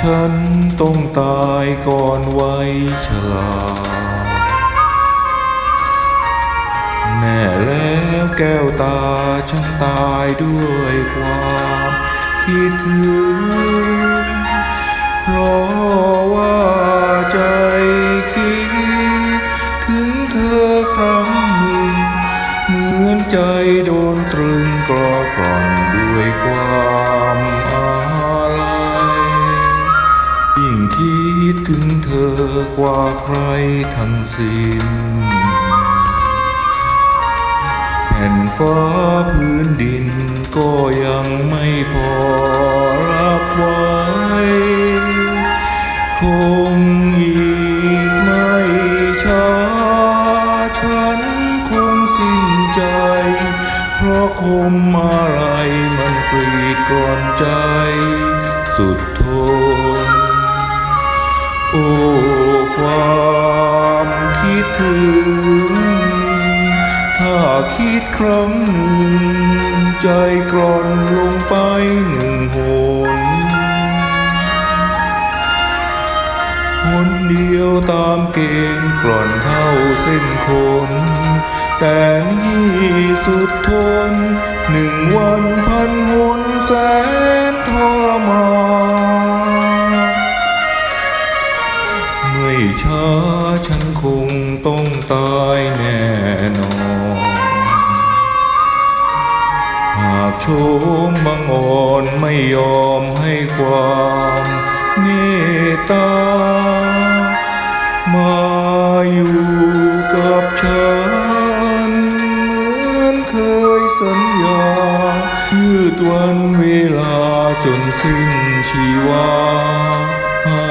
ฉันต้องตายก่อนวัยชราแน่แล้วแก้วตาฉันตายด้วยความคิดถึงเพราะ ถึงเธอกว่าใครทั้งสิ้นแผ่นฟ้าพื้นดินก็ยังไม่พอรับไว้คงอีกไม่ช้าฉันคงสิ้นใจ เพราะคมอะไรมันกรีดกร่อนใจ สุดท ถึง ถ้าคิดครั้งหนึ่ง ใจกร่อนลงไปหนึ่งหนหนเดียวตามเกณฑ์กร่อนเท่าเส้นขนแต่นี่สุดทนหนึ่งวันพันหนแสน ตายแน่นอนหากโชมบังอ่อนไม่ยอมให้ความเมตตา มาอยู่กับฉัน เหมือนเคยสัญญา ยืดวันเวลาจนสิ้นชีวาให้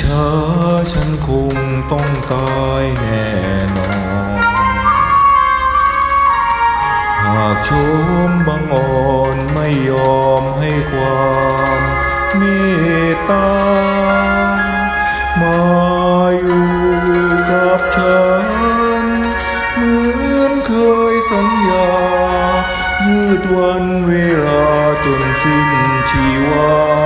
ช้าฉันคงต้องตายแน่นอน หากโชมบังอ่อนไม่ยอมให้ความเมตตา มาอยู่กับฉัน เหมือนเคยสัญญายืดวันเวลาจนสิ้นชีวา